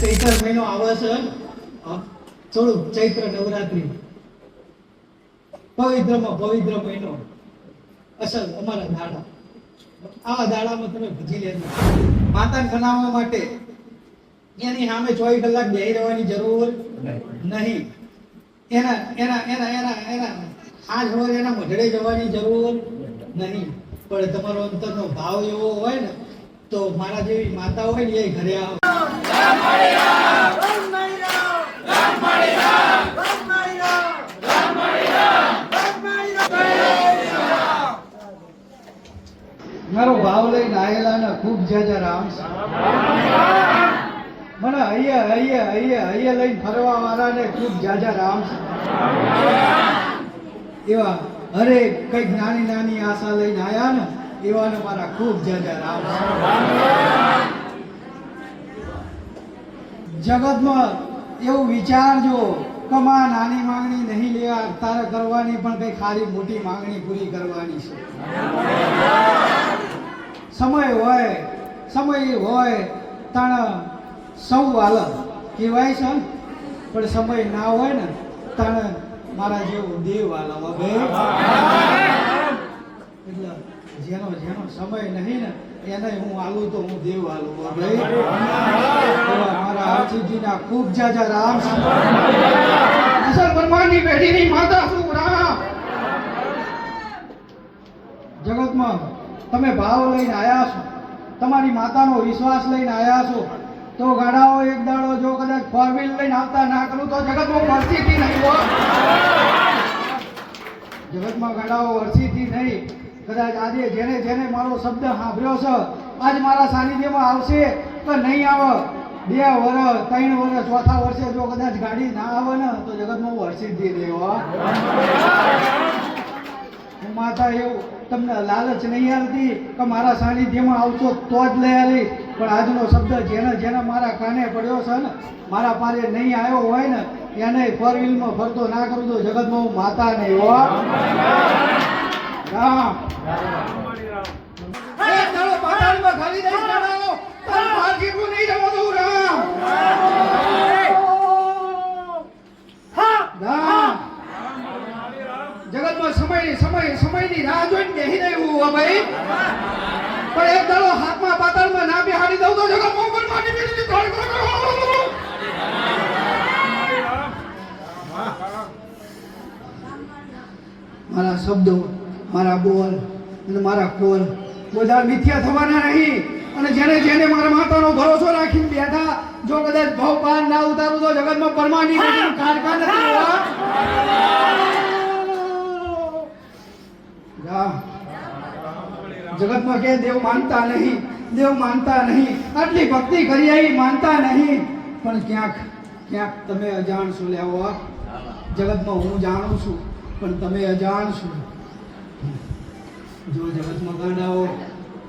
ચૈત્ર મહિનો આવે છે ચૈત્ર નવરાત્રી. પવિત્રમાં પવિત્ર મહિનો. અસલ અમારા દાડા. આવા દાડામાં તમે ભજી લેજો. માતાને બનાવવા માટે એની સામે ચોવીસ કલાક બેહી રહેવાની જરૂર નહીં. એના એના એના એના એના હાથ હોય એના મઢડે જવાની જરૂર નહીં. પણ તમારો અંતરનો ભાવ એવો હોય ને, તો મારા જેવી માતા હોય ને એ ઘરે આવે. મારો ભાવ લઈને આયેલા ને ખૂબ જજા રામ મને અહીંયા હૈયે હૈયે હૈયે લઈને ફરવા વાળાને ખૂબ જાજા રામ એવા અરે કંઈક નાની નાની આશા લઈને આયા ને, એવાને મારા ખૂબ જાજા રામ જગતમાં એવું વિચારજો કમા નાની માંગણી નહીં લેવા તારે કરવાની પણ કઈ ખાલી મોટી માંગણી પૂરી કરવાની છે. સમય હોય સમય હોય, તાણ સૌ વાલ કહેવાય છે પણ સમય ના હોય ને, તાણ મારા જેવું દેવ હાલ એટલે જેનો જેનો સમય નહીં ને, એને હું આલું તો હું દેવ હાલું ભાઈ હરજીજીના ખૂબ જાજા રામ અસલ બ્રહ્માંડની પેઢીની માતા રામ? જગતમાં તમે ભાવ લઈને આવ્યા છો, તમારી માતાનો વિશ્વાસ લઈને આવ્યા છો, તો ગાડાઓ એક દાડો જો કદાચ ફોર વ્હીલ લઈને આવતા ના કરું તો જગતમાં વરસીથી નહીં હો. જગતમાં ગાડાઓ વરસીથી નહીં. કદાચ આજે જેને જેને મારો શબ્દ સાંભળ્યો છે, આજ મારા સાનિધ્યમાં આવશે કે નહીં આવે? બે વર્ષ ત્રણ વર્ષ ચોથા વર્ષે જો કદાચ ગાડી ના આવે ને, તો જગતમાં વરસીથી નહીં હો. હું માતા એવું તમને લાલચ નહીં આવતી કે મારા સાનિધ્યમાં આવશો તો જ લઈ આવી પણ આજનો શબ્દ જેને જેને મારા કાને પડ્યો છે ને, મારા પાસે નહીં આવ્યો હોય ને, એને ફોર વ્હીલમાં ફરતો ના કરું તો જગતમાં હું માતા નહીં હો. રામ. ખાલી તારું ભાગ્યનું નહીં જવા દઉં રામ. રામ. જગતમાં સમય સમય સમયની રાહ જોઈને બેહી રહ્યું હો ભાઈ. પણ એક દાડો હાથમાં પાતાળમાં ના બેહાડી દઉં તો જગત કરો મારા શબ્દો મારા બોલ અને મારા કોલ બધા મિથ્યા થવાના નહીં. અને જેને જેને મારા માતાનો ભરોસો રાખીને બેઠા જો કદાચ ભાવ પાર ના ઉતારું તો જગતમાં પરમાની કારકા નથી હોવા. જગતમાં કે દેવ માનતા નહીં દેવ માનતા નહીં. આટલી ભક્તિ કરી આવી માનતા નહીં. પણ ક્યાંક ક્યાંક તમે અજાણ છો લેવો જગતમાં હું જાણું છું પણ તમે અજાણ છો જો જગતમાં ગાંડાઓ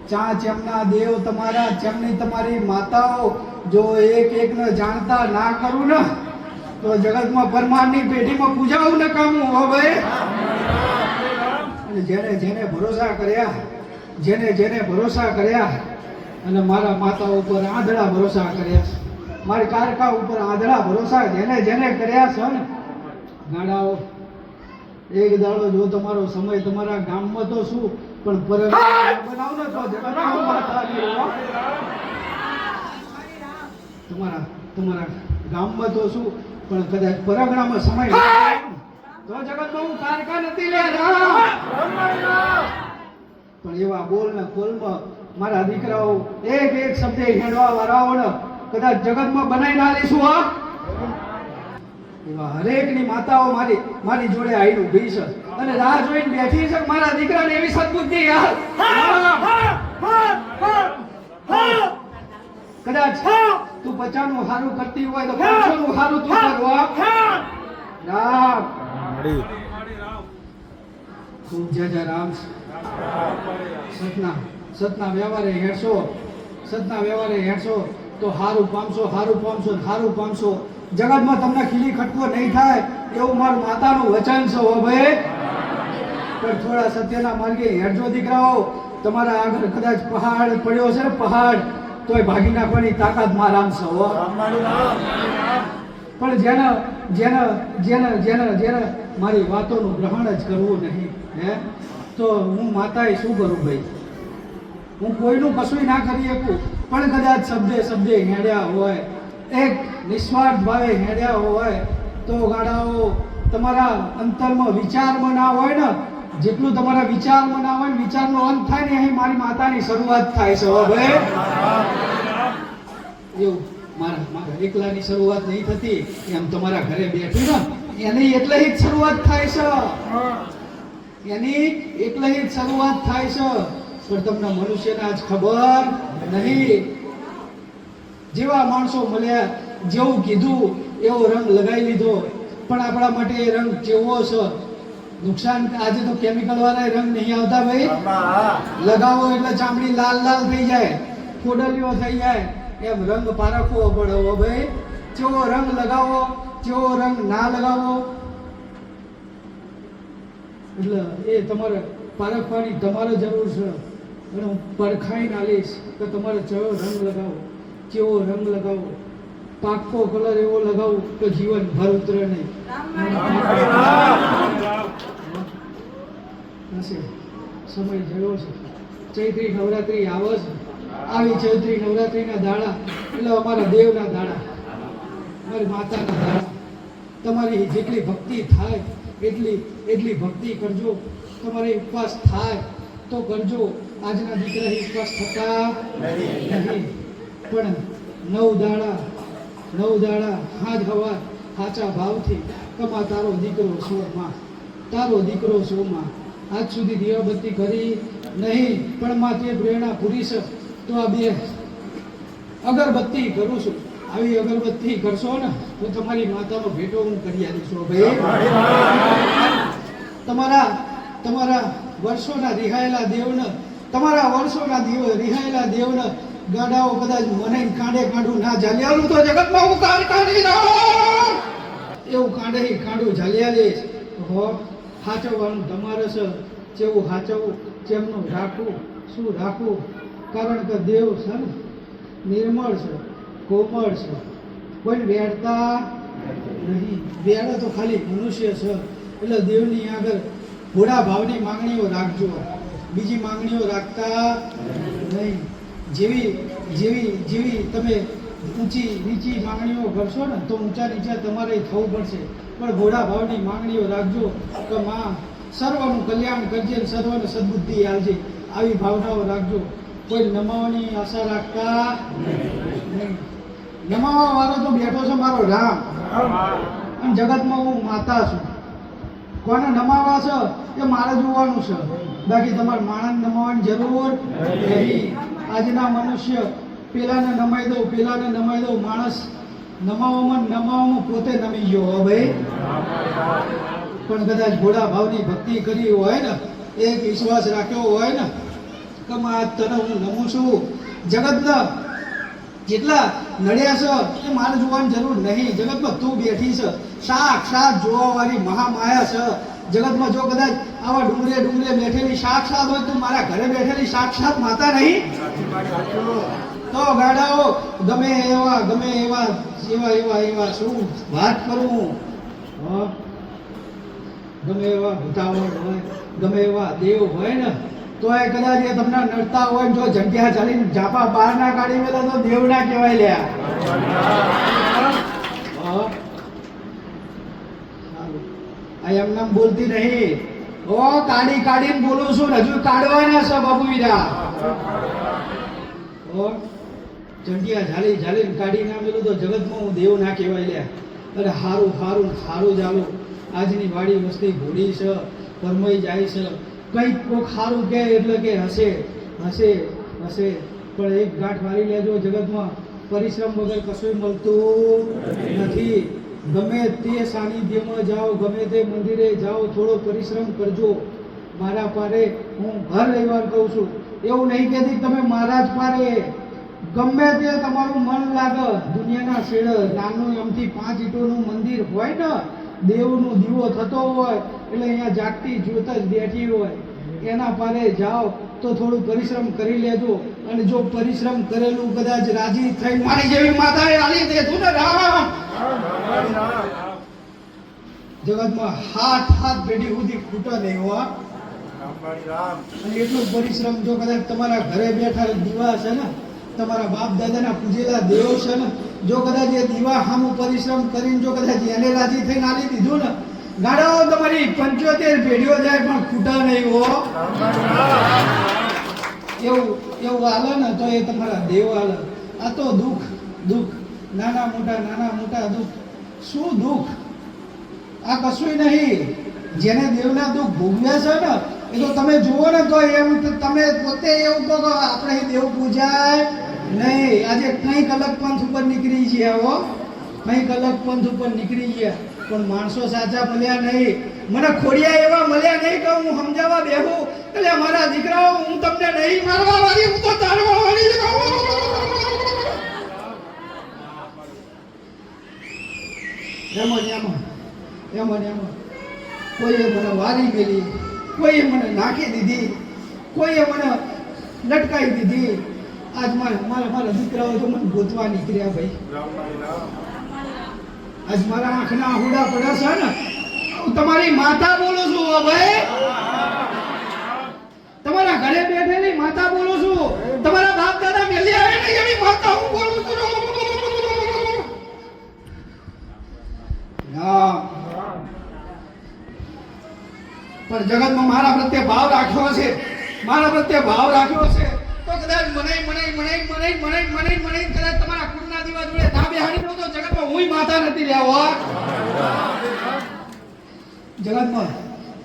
ચા ચેમના દેવ તમારા, જેમની તમારી માતાઓ જો એક એકને જાણતા ના કરું ને, તો જગતમાં પરમારની પેઢીમાં પૂજાવું ને કામું, હો ભાઈ અને જેને જેને ભરોસા કર્યા, જેને જેને ભરોસા કર્યા, અને મારા માતા ઉપર આંધળા ભરોસા કર્યા. મારી કારકા ઉપર આંધળા ભરોસા જેને જેને કર્યા છે ને, ગાડાઓ, એક દાડો જો તમારો સમય તમારા ગામમાં તો શું પણ બનાવ. તમારા તમારા ગામમાં તો શું પણ કદાચ પરગણામાં સમય તો જગતમાં હું તારકા નથી લે પણ એવા બોલ ને કોલમાં મારા દીકરાઓ એક એક શબ્દે હેડવા વાળાઓ કદાચ જગતમાં બનાવી ના લઈશું હા? એવા હરેકની માતાઓ મારી મારી જોડે આવીને ઊભી છે અને રાહ જોઈને બેઠી છે મારા દીકરાને એવી સદબુદ્ધિ યાર કદાચ તું બચાનું હારું કરતી હોય તો પાંચસોનું હારું તું કરવા ખૂબ જય જય રામ સતના સતના વ્યવહારે હેડશો સતના વ્યવહારે હેડશો તો હારું પામશો હારું પામશો હારું પામશો. જગતમાં તમને ખીલી ખટકો નહીં થાય એવું મારું માતાનું વચન છે ભાઈ. પણ થોડા સત્યના માર્ગે હેરજો દીકરાઓ તમારા આગળ કદાચ પહાડ પડ્યો છે ને પહાડ તોય ભાગી નાખવાની તાકાત મારામ છે હો. પણ જેને જેને જેને જેને જેને મારી વાતોનું ગ્રહણ જ કરવું નહીં હે? તો હું માતાએ શું કરું ભાઈ? હું કોઈનું કશું ના કરી શકું પણ કદાચ શબ્દે શબ્દે હેડ્યા હોય એક નિસ્વાર્થ ભાવે હેડ્યા હોય તો ગાડાઓ તમારા અંતરમાં વિચારમાં ના હોય ને જેટલું તમારા વિચારમાં ના હોય વિચારનો અંત થાય ને અહીં મારી માતાની શરૂઆત થાય છે એવું, મારા મારા એકલાની શરૂઆત નહીં થતી, એમ તમારા ઘરે બેઠી ને એની એટલે જ શરૂઆત થાય છે. એની એટલે જ શરૂઆત થાય છે. પણ તમને મનુષ્યને આજ ખબર નહીં. જેવા માણસો મળ્યા, જેવું કીધું, એવો રંગ લગાવી લીધો. પણ આપણા માટે એ રંગ કેવો છે? નુકસાન આજે તો કેમિકલ વાળા રંગ નહીં આવતા ભાઈ. લગાવો એટલે ચામડી લાલ લાલ થઈ જાય કોડલીઓ થઈ જાય. એમ રંગ પારખવો પડે ભાઈ. કેવો રંગ લગાવો કેવો રંગ ના લગાવો. એટલે એ તમારે પારખવાની તમારે જરૂર છે. અને હું પરખાઈને આલીશ કે તમારે ચયો રંગ લગાવો કેવો રંગ લગાવો પાકો કલર એવો લગાવો કે જીવન ભર ઉતરે નહીં. હશે. સમય જયો છે. ચૈત્રી નવરાત્રી આવે છે. આવી ચૈત્રી નવરાત્રીના દાડા, એટલે અમારા દેવના દાડા, અમારી માતાના દાડા. તમારી જેટલી ભક્તિ થાય, એટલી એટલી ભક્તિ કરજો. તમારે ઉપવાસ થાય, તો કરજો. આજના દીકરા ઉપવાસ થતા નહીં પણ નવ દાડા નવ દાડા, હાથ હવા, સાચા ભાવથી કમા તારો દીકરો સોમાં. તારો દીકરો સોમાં. આજ સુધી દીવાબત્તી કરી નહીં, પણ માં પ્રેરણા પૂરી છે. તો આ બે અગરબત્તી કરું છું. આવી અગરબત્તી કરશો ને, તો તમારી માતાનો ભેટો હું કરી આપીશું ભાઈ. તમારા તમારા વર્ષોના રિહાયેલા દેવને, તમારા વર્ષોના દેવ, રિહાયેલા દેવને ગાડાઓ કદાચ મને કાંડે કાંડું ના ઝાલિયાલું તો જગતમાં હું કાંડ કાઢી એવું કાંડે કાંડું ઝાલિયા લે. હો સાચવવાનું તમારે છે. જેવું સાચવવું જેમનું રાખવું. શું રાખવું? કારણ કે દેવ છે ને, નિર્મળ છે, કોમળ છે. કોઈ વેડતા નહીં. વેડે તો ખાલી મનુષ્ય છે. એટલે દેવની આગળ ભોળા ભાવની માંગણીઓ રાખજો. બીજી માંગણીઓ રાખતા નહીં. જેવી જેવી જેવી તમે ઊંચી નીચી માંગણીઓ કરશો ને, તો ઊંચા નીચા તમારે થવું પડશે. પણ ઘોડા ભાવની માંગણીઓ રાખજો કે માં સર્વનું કલ્યાણ કરજે સર્વને સદબુદ્ધિ આવજે આવી ભાવનાઓ રાખજો. કોઈ નમાવાની આશા રાખતા નમાવા વાળો તો બેઠો છે મારો રામ. અને જગતમાં હું માતા છું. કોને નમાવા છે એ મારે જોવાનું છે. બાકી તમારે માણસ નમાવાની જરૂર નહીં. આજના મનુષ્ય પેલાને નમાઈ દઉં, પેલાને નમાઈ દઉં, માણસ નમાવામાં નમાવામાં પોતે નમી ગયો ભાઈ. પણ કદાચ ભોળા ભાવની ભક્તિ કરી હોય ને, એક વિશ્વાસ રાખ્યો હોય ને, કે આજ તને હું નમું છું. જગતના જેટલા નડ્યા છે, એ મારે જોવાની જરૂર નહીં. જગતમાં તું બેઠી છે. સાક્ષાત જોવાવાળી મહામાયા છે. જગતમાં જો કદાચ આવા ડુંગરે ડુંગરે બેઠેલી સાક્ષાત હોય, તો મારા ઘરે બેઠેલી સાક્ષાત માતા નહીં. તો ગાડાઓ, ગમે એવા ગમે એવા એવા એવા એવા શું? વાત કરું? હો? ગમે એવા ભૂતાવળ હોય, ગમે એવા દેવ હોય ને, તો એ કદાચ એ તમને નડતા હોય જો જગ્યા ચાલીને જાપા બહાર ના કાઢી મેલા તો દેવ ના કહેવાય લ્યા? આ એમ નામ બોલતી નહીં. ઓ, કાઢી કાઢીને બોલું છું હજુ કાઢવાના છે બાબુ ઓ? ચંડિયા ઝાલી ઝાલીને કાઢી ના મેલું તો જગતમાં હું દેવ ના કહેવાય લ્યા. અરે હારું હારું હારું જાલું આજની વાડી વસ્તી ભૂલી છે, પરમઈ જાય છે. કંઈક કોક સારું કહે એટલે કે હશે હશે હશે. પણ એક ગાંઠ મારી લેજો જગતમાં. પરિશ્રમ વગર કશું મળતું નથી. ગમે તે સાનિધ્યમાં જાઓ, ગમે તે મંદિરે જાઓ, થોડો પરિશ્રમ કરજો. મારા પારે હું હર રવિવાર કહું છું. એવું નહીં કહેતી તમે મારા જ પારે. ગમે તે તમારું મન લાગે દુનિયાના છેડે નાનું એમથી પાંચ ઈંટોનું મંદિર હોય ને દેવનો દીવો થતો હોય એટલે અહીંયા જાગતી જ્યોત જ બેઠી હોય એના પારે જાઓ તો થોડું પરિશ્રમ કરી લેજો અને જો પરિશ્રમ કરેલું કદાચ રાજી થઈ મારી જેવી માતાએ આલી દેતું ને રામ? જગતમાં હાથ હાથ પેઢી સુધી ખૂટો નહીં હો. અને એટલું પરિશ્રમ જો કદાચ તમારા ઘરે બેઠા દીવા છે ને તમારા બાપ દાદાના પૂજેલા દેવો છે ને, જો કદાચ એ દીવા હામુ પરિશ્રમ કરીને જો કદાચ એને રાજી થઈને આલી દીધું ને, ગાડાઓ તમારી પંચોતેર પેઢીઓ જાય પણ ખૂટા નહીં હો. એવું એવું હાલે ને તો એ તમારા દેવ હાલે. આ તો દુઃખ દુઃખ, નાના મોટા નાના મોટા દુઃખ. શું દુઃખ? આ કશું નહીં. જેને દેવના દુઃખ ભોગવ્યા છે ને, એ તો તમે જુઓ ને તો એમ, તમે પોતે એવું કહો આપણે દેવ પૂજાય. નહીં, આજે કંઈક અલગ પંથ ઉપર નીકળી ગયા હો. કંઈક અલગ પંથ ઉપર નીકળી ગયા. પણ માણસો સાચા મળ્યા નહીં. મને ખોડિયા એવા મળ્યા નહીં કે હું સમજાવવા બેહું. એટલે મારા દીકરાઓ, હું તમને નહીં મારવા વાળી, હું તો તારવા વાળી. એમ જ, એમ એમ એમ કોઈએ મને વારી ગયેલી કોઈએ મને નાખી દીધી, કોઈએ મને લટકાવી દીધી. આજ મારા મારા મારા દીકરાઓ તો મને ગોતવા નીકળ્યા ભાઈ. આજ મારા આંખના આહુડા પડ્યા છે ને. હું તમારી માતા બોલું છું ભાઈ. તમારા ઘરે બેઠેલી માતા બોલું છું. તમારા બાપ દાદા મેલી આવે ને એની માતા હું બોલું છું. પણ જગતમાં મારા પ્રત્યે ભાવ રાખ્યો છે. મારા પ્રત્યે ભાવ રાખ્યો છે. તો કદાચ મને મને મને મને મને મને મને કદાચ તમારા કુળના દીવા જોડે ના બેહાડી દો તો જગતમાં હુંય માતા નથી લેવા. જગતમાં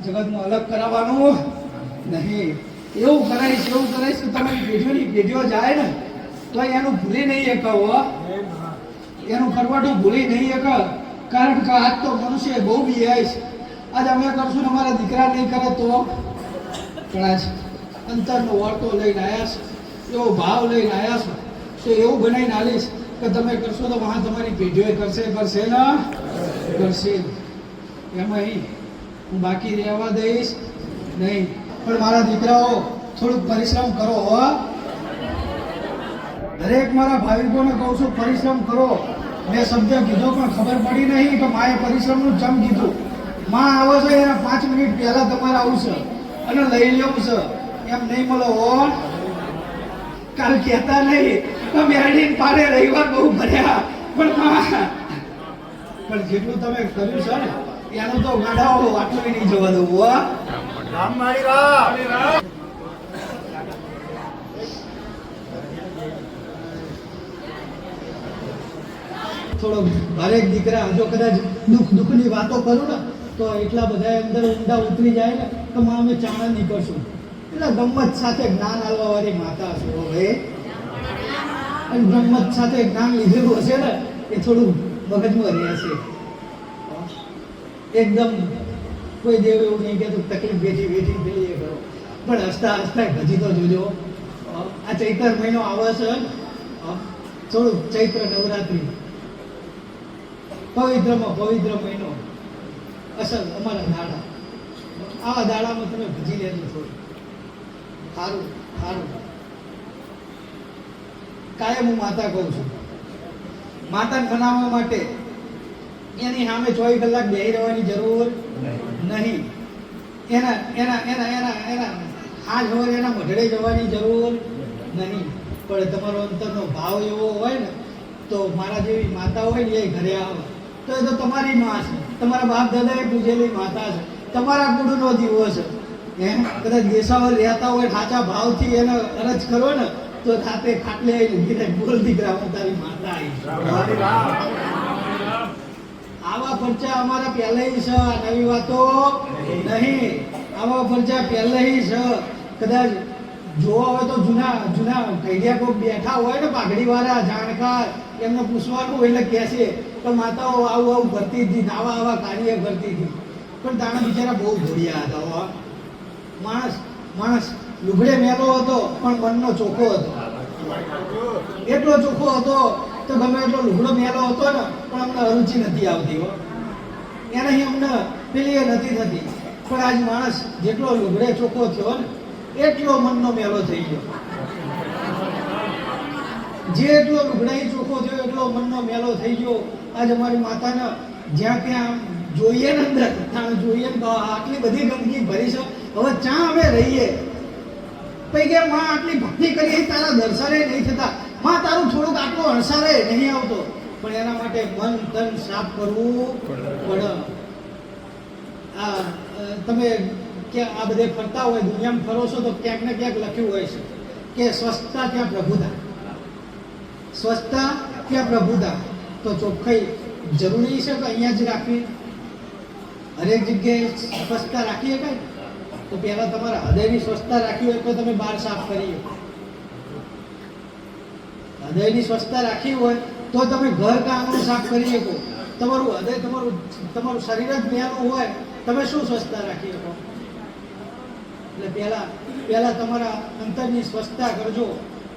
જગતમાં અલગ કરાવવાનું નહીં. એવું કરાઈશ એવું કરાઈશ કે તમારી પેઢીઓની પેઢીઓ જાય ને, તો એનું ભૂલી નહીં એક એનું કરવાટું ભૂલી નહીં એક કારણ કે આજ તો મનુષ્ય બહુ બી છે આજ અમે કરશું અમારા દીકરા નહીં કરે તો. આજ અંતરનો વળતો લઈને આવ્યા છે. એવો ભાવ લઈને આવ્યા છો. તો એવું બનાવીને આલીશ કે તમે કરશો તો વહાં તમારી પેઢીઓ કરશે કરશે ને? કરશે. એમાં હું બાકી રહેવા દઈશ નહીં. પણ મારા દીકરાઓ, થોડુંક પરિશ્રમ કરો, હો. દરેક મારા ભાવિકોને કહું છું, પરિશ્રમ કરો. મેં શબ્દ કીધો, પણ ખબર પડી નહીં કે માએ પરિશ્રમનું જમ કીધું. માં આવે છે, એના પાંચ મિનિટ પહેલા તમારે આવું છે અને લઈ લેવું છે. એમ નહીં મળો, હો. કાલ કહેતા નહીં કે મેરડી પાડે રવિવાર બહુ ભર્યા. પણ પણ જેટલું તમે કર્યું છે ને એનું તો ગાડાઓ આટલું નહીં જોવા દઉં હો. થોડો હરેક દીકરા જો કદાચ દુઃખ દુઃખની વાતો કરું ને તો એટલા બધા અંદર ઊંડા ઉતરી જાય ને તો માં અમે ચાણા નીકળશું. એટલે ગમત સાથે જ્ઞાન આલવા વાળી માતા છે ભાઈ અને ગમત સાથે જ્ઞાન લીધેલું હશે ને, એ થોડું મગજમાં રહેશે એકદમ કોઈ દેવ એવું નહીં કે તું તકલીફ બેઠી બેઠી એ કરો. પણ હસતા હસતા ભજી તો જોજો. આ ચૈત્ર મહિનો આવે છે. થોડું ચૈત્ર નવરાત્રી. પવિત્રમાં પવિત્ર મહિનો. અસલ અમારા દાડા. આવા દાડામાં તમે ભજી લેજો થોડું. સારું સારું કાયમ હું માતા કહું છું. માતાને બનાવવા માટે એની સામે ચોવીસ કલાક બેહી રહેવાની જરૂર નહીં. એના એના એના એના એના, આ હોય એના મઢડે જવાની જરૂર નહીં. પણ તમારો અંતરનો ભાવ એવો હોય ને, તો મારા જેવી માતા હોય ને, એ ઘરે આવે. તો એ તો તમારી માં છે. તમારા બાપ દાદાએ પૂજેલી માતા છે. તમારા કુળનો દીવો છે. એમ? કદાચ દેશાવર રહેતા હોય સાચા ભાવથી એને અરજ કરો ને તો ખાતે ખાટલે ગીરે બોલ દીકરા તારી માતા આવી આવા પરચા અમારા પહેલેય છે આ નવી વાતો નહીં. આવા પરચા પહેલેય છે. કદાચ જોવા હોય તો જૂના જૂના કૈડિયા કોઈ બેઠા હોય ને પાઘડી વાળા જાણકાર એમને પૂછવાનું એટલે કહેશે તો માતાઓ આવું આવું કરતી હતી આવા આવા કાર્ય કરતી હતી. પણ તાણા બિચારા બહુ ભોળિયા હતા. માણસ માણસ લુગડે મેલો હતો, પણ મનનો ચોખ્ખો હતો. એટલો ચોખ્ખો હતો તો ગમે એટલો લુગડો મેલો હતો ને, પણ અમને અરુચિ નથી આવતી હો. એનાથી અમને પેલી નથી થતી. પણ આજ માણસ જેટલો લુગડે ચોખ્ખો થયો ને, એટલો મનનો મેલો થઈ ગયો. જે એટલો લુગડાઈ ચોખ્ખો થયો, એટલો મનનો મેલો થઈ ગયો. આજ અમારી માતાને જ્યાં ત્યાં જોઈએ ને અંદર, ત્યાં જોઈએ ને આટલી બધી ગંદકી ભરી છે. હવે જ્યાં અમે રહીએ, પછી કે માં આટલી ભક્તિ કરી તારા દર્શને નહીં થતા. માં, તારું થોડુંક આટલો અણસારે નહીં આવતો. પણ એના માટે મન તન સાફ કરવું પડે. આ તમે કે આ બધે ફરતા હોય, દુનિયામાં ફરો છો, તો ક્યાંક ને ક્યાંક લખ્યું હોય છે કે સ્વચ્છતા ત્યાં પ્રભુતા સ્વચ્છતા ત્યાં પ્રભુતા તો ચોખ્ખાઈ જરૂરી છે કે અહીંયા જ રાખવી? હરેક જગ્યાએ સ્વચ્છતા રાખી શકાય તો પહેલા તમારા હૃદયની સ્વચ્છતા રાખી હોય તો તમે બહાર સાફ કરી હૃદયની સ્વચ્છતા રાખી હોય તો તમે ઘર કે આંગણું સાફ કરી શકો. તમારું હૃદય તમારું તમારું શરીર જ મેલું હોય, તમે શું સ્વચ્છતા રાખી શકો? એટલે પહેલા પહેલા તમારા અંતરની સ્વચ્છતા કરજો,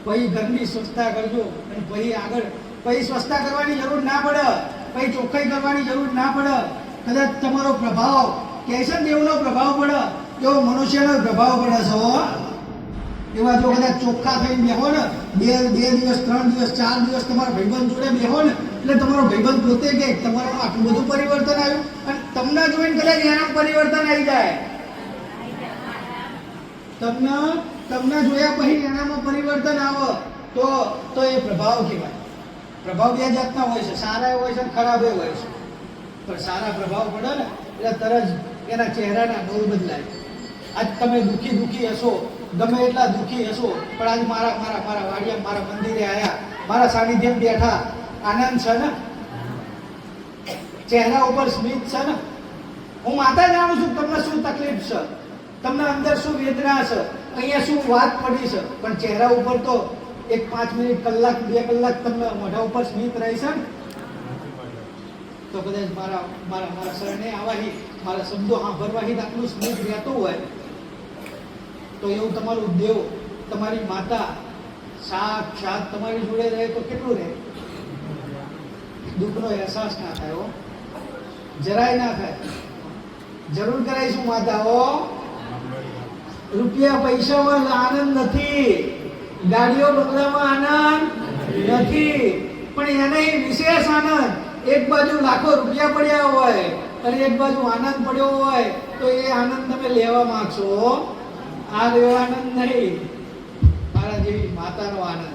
પછી ઘરની સ્વચ્છતા કરજો, અને પછી આગળ, પછી સ્વચ્છતા કરવાની જરૂર ના પડે, પછી ચોખ્ખાઈ કરવાની જરૂર ના પડે. કદાચ તમારો પ્રભાવ કેશન દેવનો પ્રભાવ પડે એવો મનુષ્યનો પ્રભાવ પડે છે એવા જો કદાચ ચોખ્ખા થઈને બેહો ને, બે બે દિવસ, ત્રણ દિવસ, ચાર દિવસ તમારા ભાઈબંધ જોડે બેહો ને, એટલે તમારો ભાઈબંધ પોતે કે તમારામાં આટલું બધું પરિવર્તન આવ્યું, અને તમને જોઈને કદાચ એનામાં પરિવર્તન આવી જાય. તમને તમને જોયા પછી એનામાં પરિવર્તન આવે, તો તો એ પ્રભાવ કહેવાય. પ્રભાવ બે જાતના હોય છે, સારા હોય છે ખરાબ હોય છે. પણ સારા પ્રભાવ પડે ને, એટલે તરત એના ચહેરાના બહુ બદલાય આજ તમે દુઃખી દુઃખી હશો. ગમે એટલા દુઃખી હશો, પણ આજ મારા મારા મારા વાડિયા, મારા મંદિરે આવ્યા મારા સાનિધ્યમ બેઠા. આનંદ છે ને? ચહેરા ઉપર સ્મિત છે ને? હું માતા જાણું છું તમને શું તકલીફ છે. તમને અંદર શું વેદના છે? અહીંયા શું વાત પડી છે? પણ ચહેરા ઉપર તો એક પાંચ મિનિટ કલાક, બે કલાક તમને મોઢા ઉપર સ્મિત રહેશે છે તો કદાચ મારા મારા મારા શરણે આવવાથી મારા શબ્દો સાંભળવાથી આટલું સ્મિત રહેતું હોય. તો એવું તમારું દેવ, તમારી માતા, સાક્ષાત તમારી જોડે રહે તો કેટલું રહે? દુઃખનો અહેસાસ ના થાય જરાય ના થાય. જરૂર કરાઈશું માતાઓ? રૂપિયા પૈસામાં આનંદ નથી. ગાડીઓ બંગલામાં આનંદ નથી. પણ એને વિશેષ આનંદ, એક બાજુ લાખો રૂપિયા પડ્યા હોય અને એક બાજુ આનંદ પડ્યો હોય, તો એ આનંદ તમે લેવા માંગશો આ લેવા આનંદ નહીં. મારા જેવી માતાનો આનંદ.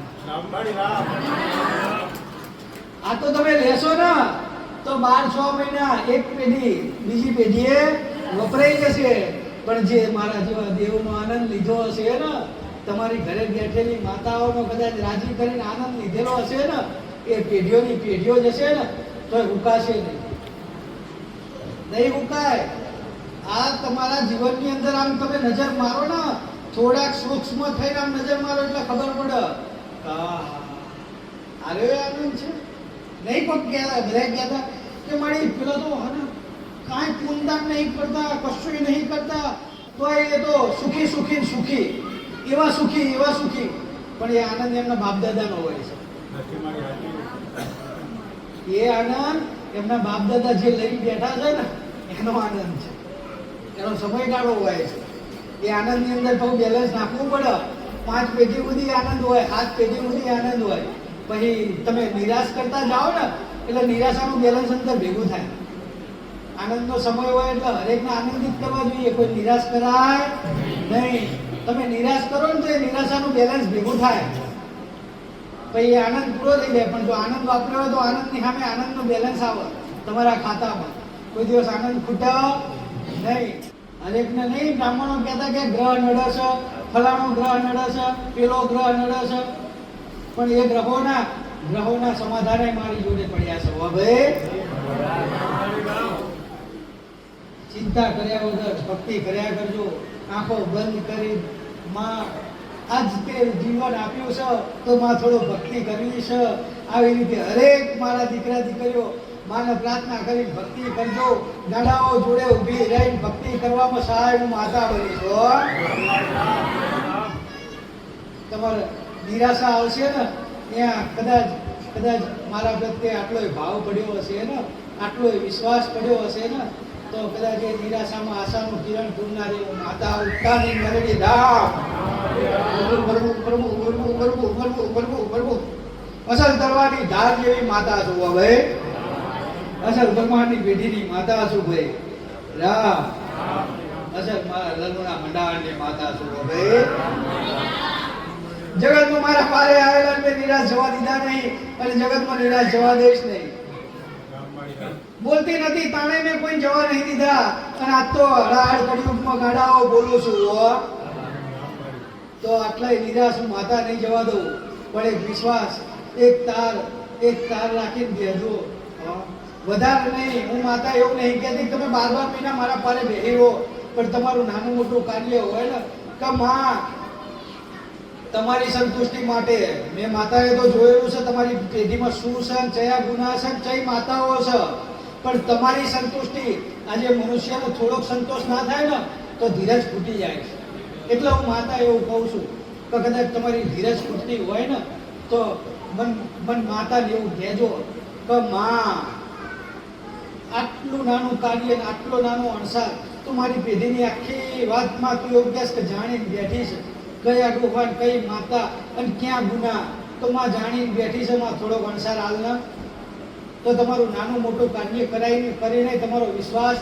આ તો તમે લેશો ને તો બાર છ મહિના એક પેઢી બીજી પેઢીએ વપરાઈ જશે. પણ જે મારા જેવા દેવનો આનંદ લીધો હશે ને તમારી ઘરે બેઠેલી માતાઓનો કદાચ રાજી કરીને આનંદ લીધેલો હશે ને એ પેઢીઓની પેઢીઓ જશે ને તો ઉકાશે નહીં. નહીં ઉકાય. આ તમારા જીવનની અંદર આમ તમે નજર મારો ને થોડાક સૂક્ષ્મ થઈને આમ નજર મારો એટલે ખબર પડે. આરે આનંદ છે? નહીં પણ કહેતા બધા હતા કે મારી પેલો તો હને કાંઈ પૂનદાન નહીં કરતા કશું નહીં કરતા તો એ તો સુખી સુખી સુખી. એવા સુખી એવા સુખી. પણ એ આનંદ એમના બાપદાદાનો હોય છે. એ આનંદ એમના બાપદાદા જે લઈ બેઠા છે ને એનો આનંદ છે. એનો સમયગાળો હોય છે. એ આનંદની અંદર બહુ બેલેન્સ નાખવું પડે. પાંચ પેઢી સુધી આનંદ હોય, સાત પેઢી સુધી આનંદ હોય. પછી તમે નિરાશ કરતા જાઓ ને, એટલે નિરાશાનું બેલેન્સ અંદર ભેગું થાય. આનંદનો સમય હોય એટલે હરેકને આનંદિત કરવા જોઈએ. કોઈ નિરાશ કરાય નહીં. તમે નિરાશ કરો ને તો એ નિરાશાનું બેલેન્સ ભેગું થાય. પછી આનંદ પૂરો થઈ જાય. પણ જો આનંદ વાપર્યો હોય તો આનંદની સામે આનંદનો બેલેન્સ આવે તમારા ખાતામાં. કોઈ દિવસ આનંદ ખૂટે નહીં. હરેકને નહીં, બ્રાહ્મણો કહેતા કે ગ્રહ નડે છે, ફલાણો ગ્રહ નડે છે, પેલો ગ્રહ નડે છે. પણ એ ગ્રહોના ગ્રહોના સમાધાને મારી જોડે પડ્યા છે હવે ચિંતા કર્યા વગર, ભક્તિ કર્યા કરજો. આંખો બંધ કરી માં આજ તે જીવન આપ્યું છે, તો માં થોડો ભક્તિ કરવી છે. આવી રીતે હરેક મારા દીકરા દીકરીઓ માને પ્રાર્થના કરી ભક્તિ કરજો. નડાઓ જોડે ઊભી રહીને ભક્તિ કરવામાં સહાય હું માતા બની છો. તમારે નિરાશા આવશે ને? ત્યાં કદાચ કદાચ મારા પ્રત્યે આટલો ભાવ પડ્યો હશે ને? આટલો વિશ્વાસ પડ્યો હશે ને? તો કદાચ એ નિરાશામાં આશાનું કિરણ પૂરનારી માતા ઉત્તાની મરડી ધામ. પ્રભુ પ્રભુ પ્રભુ પ્રભુ પ્રભુ પ્રભુ પ્રભુ અસલ કરવાની ધાર જેવી માતા છું હવે અસલ ભગવાનની પેઢીની માતા ભાઈ રામ. અસલ લલમણા મંડાણની માતા છું હવે જગતમાં મારા પારે આવેલા મેં નિરાશ જવા દીધા નહીં અને જગતમાં નિરાશ જવા દઈશ નહીં. બોલતી નથી, તાણે મેં કોઈ જવા નહીં દીધા. અને આજ તો હડાહડ કડિયુગમાં ગાડાઓ બોલું છું. તો આટલા નિરાશ હું માતા નહીં જવા દઉં. પણ એક વિશ્વાસ, એક તાર એક તાર રાખીને બેજો હો. વધારે નહીં, હું માતા એવું નહીં કહેતી તમે બાર બાર મહિના મારા પારે બેહી પણ તમારું નાનું મોટું કાર્ય હોય ને, કે માં, તમારી સંતુષ્ટિ માટે. મેં માતાએ તો જોયેલું છે, તમારી પેઢીમાં શું છે ચયા ગુના છે ચય માતાઓ છે. પણ તમારી સંતુષ્ટિ, આજે મનુષ્યનો થોડોક સંતોષ ના થાય ને, તો ધીરજ ફૂટી જાય છે. એટલે હું માતા એવું કહું છું, કે કદાચ તમારી ધીરજ ફૂટતી હોય ને, તો મન મન માતાને એવું કહેજો, કે માં આટલું નાનું કાર્ય આટલો નાનો અણસાર, તો મારી પેઢીની આખી વાતમાં તું યોગ્યાસ કે જાણીને બેઠી છે. કયા ડોફા કઈ માતા અને ક્યાં ગુના, તો માં જાણીને બેઠી છે, માં થોડો અણસાર હાલના તો તમારું નાનું મોટું કાર્ય કરાવીને કરીને તમારો વિશ્વાસ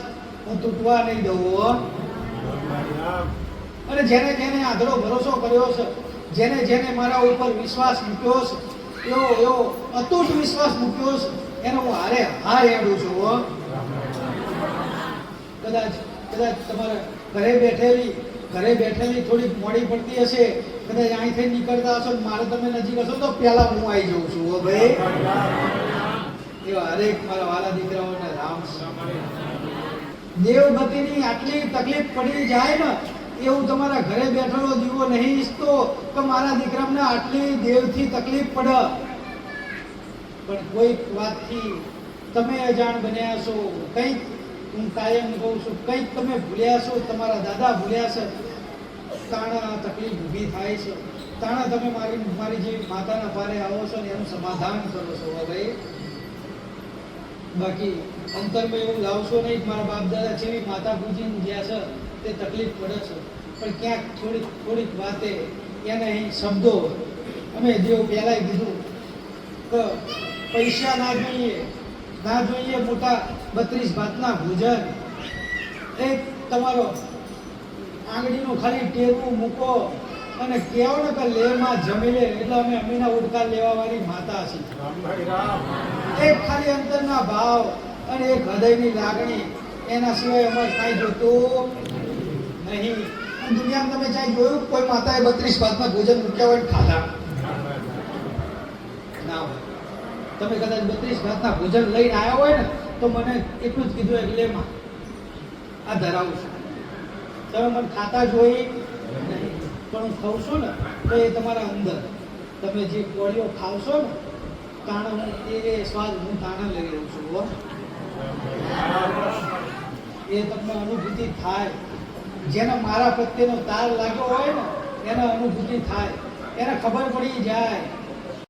હું તૂટવા નહીં દઉં. અને જેને જેને આધળો ભરોસો કર્યો છે, જેને જેને મારા ઉપર વિશ્વાસ મૂક્યો છે, એવો એવો અતૂટ વિશ્વાસ મૂક્યો છે, એનો હું હારે હાર એડું છું કદાચ કદાચ તમારા ઘરે બેઠેલી ઘરે બેઠેલી થોડીક મોડી પડતી હશે, કદાચ અહીંથી નીકળતા હશો મારે તમે નજીક હશો તો પહેલા હું આવી જાઉં છું, હો ભાઈ. હરેક મારા વાલા દીકરાઓને રામ દેવગતિની આટલી તકલીફ પડી જાય ને, એવું તમારા ઘરે બેઠેલો દીવો નહીં ઈચ્છતો તો મારા દીકરાને આટલી દેવથી તકલીફ પડે. પણ કોઈક વાતથી તમે અજાણ બન્યા છો કંઈક હું કાયમ કહું છું, કંઈક તમે ભૂલ્યા છો, તમારા દાદા ભૂલ્યા છે, તાણા તકલીફ ઊભી થાય છે. તાણા તમે મારી મારી જે માતાના પારે આવો છો ને એનું સમાધાન કરો છો ભાઈ. બાકી અંતરમાં એવું લાવશો નહીં મારા બાપ દાદા જેવી માતા પૂજીને ગયા છે, તે તકલીફ પડે છે. પણ ક્યાંક થોડીક થોડીક વાતે એને અહીં શબ્દો, અમે જેવું પહેલાંય કીધું કે પૈસા ના જોઈએ. ના જોઈએ મોટા બત્રીસ ભાતના ભોજન એક તમારો આંગળીનું ખાલી ટેરવું મૂકો અને કેવો ને કે લેમાં જમી લે એટલે અમે અમીના ઉડકાર લેવા વાળી માતા છીએ. એક ખાલી અંતરના ભાવ અને એક હૃદયની લાગણી. એના સિવાય અમારે કાંઈ જોતું નહીં. દુનિયામાં તમે જ્યાં જોયું કોઈ માતાએ બત્રીસ ભાતના ભોજન મૂક્યા હોય ખાધા. ના હોય. તમે કદાચ બત્રીસ ભાતના ભોજન લઈને આવ્યા હોય ને, તો મને એટલું જ કીધું એટલે એમાં આ ધરાવું છું. તમે મને ખાતા જોઈ પણ હું ખાઉં છું ને, તો એ તમારા અંદર. તમે જે કોળીઓ ખાવશો ને, તાણા હું, એ સ્વાદ હું તાણા લઈ રહ્યો છું, હો. એ તમને અનુભૂતિ થાય. જેને મારા પ્રત્યેનો તાર લાગ્યો હોય ને, એને અનુભૂતિ થાય. એને ખબર પડી જાય.